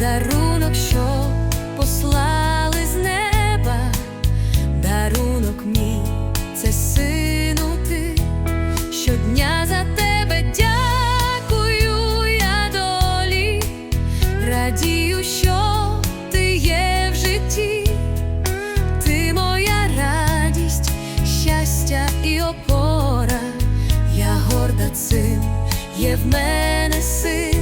дарунок, що послали з неба, дарунок мій, це сину ти, щодня за тебе дякую я долі, радію, що ти є в житті, ти моя радість, щастя і опора, я горда цим є в мене син.